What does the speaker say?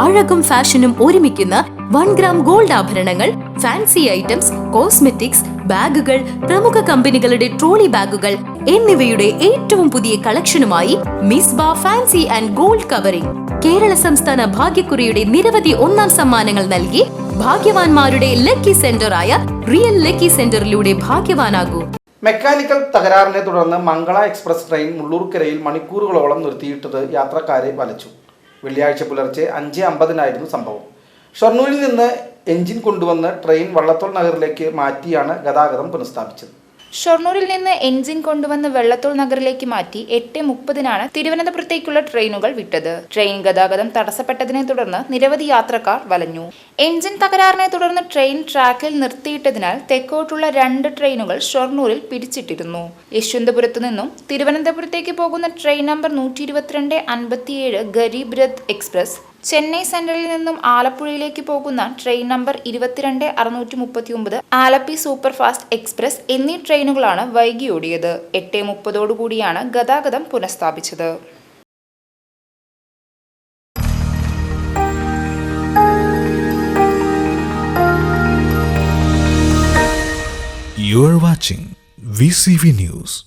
അഴകും ഫാഷനും ഒരുമിക്കുന്ന one gram gold ആഭരണങ്ങൾ ഫാൻസി ഐറ്റംസ് കോസ്മെറ്റിക്സ് ബാഗുകൾ പ്രമുഖ കമ്പനികളുടെ ട്രോളി ബാഗുകൾ എന്നിവയുടെ ഏറ്റവും പുതിയ കളക്ഷനുമായി മിസ് ബാ fancy and gold covering. Kerala സംസ്ഥാന ഭാഗ്യക്കുറിയുടെ നിരവധി ഒന്നാം സമ്മാനങ്ങൾ നൽകി ഭാഗ്യവാന്മാരുടെ ലക്കി സെന്ററായ റിയൽ ലക്കി സെന്ററിലൂടെ ഭാഗ്യവാനാകൂ. മെക്കാനിക്കൽ തകരാറിനെ തുടർന്ന് മംഗള എക്സ്പ്രസ് ട്രെയിൻ മുള്ളൂർക്കരയിൽ മണിക്കൂറുകളോളം നിർത്തിയിട്ടത് യാത്രക്കാരെ വലച്ചു. വെള്ളിയാഴ്ച പുലർച്ചെ അഞ്ച് അമ്പതിനായിരുന്നു സംഭവം. ഷൊർണൂരിൽ നിന്ന് എഞ്ചിൻ കൊണ്ടുവന്ന് ട്രെയിൻ വള്ളത്തോൾ നഗറിലേക്ക് മാറ്റിയാണ് ഗതാഗതം പുനഃസ്ഥാപിച്ചത്. ഷൊർണൂരിൽ നിന്ന് എൻജിൻ കൊണ്ടുവന്ന് വെള്ളത്തോൾ നഗറിലേക്ക് മാറ്റി എട്ട് മുപ്പതിനാണ് തിരുവനന്തപുരത്തേക്കുള്ള ട്രെയിനുകൾ വിട്ടത്. ട്രെയിൻ ഗതാഗതം തടസ്സപ്പെട്ടതിനെ തുടർന്ന് നിരവധി യാത്രക്കാർ വലഞ്ഞു. എൻജിൻ തകരാറിനെ തുടർന്ന് ട്രെയിൻ ട്രാക്കിൽ നിർത്തിയിട്ടതിനാൽ തെക്കോട്ടുള്ള രണ്ട് ട്രെയിനുകൾ ഷൊർണൂരിൽ പിടിച്ചിട്ടിരുന്നു. യശ്വന്തപുരത്തു നിന്നും തിരുവനന്തപുരത്തേക്ക് പോകുന്ന ട്രെയിൻ നമ്പർ നൂറ്റി ഇരുപത്തിരണ്ട് അൻപത്തിയേഴ് ഗരീബ് രഥ് എക്സ്പ്രസ് ചെന്നൈ സെൻട്രലിൽ നിന്നും ആലപ്പുഴയിലേക്ക് പോകുന്ന ട്രെയിൻ നമ്പർ ഇരുപത്തിരണ്ട് അറുന്നൂറ്റി മുപ്പത്തി ഒമ്പത് ആലപ്പി സൂപ്പർ ഫാസ്റ്റ് എക്സ്പ്രസ് എന്നീ ട്രെയിനുകളാണ് വൈകി ഓടിയത് എട്ട് മുപ്പതോടുകൂടിയാണ് ഗതാഗതം പുനഃസ്ഥാപിച്ചത് You watching VCV News.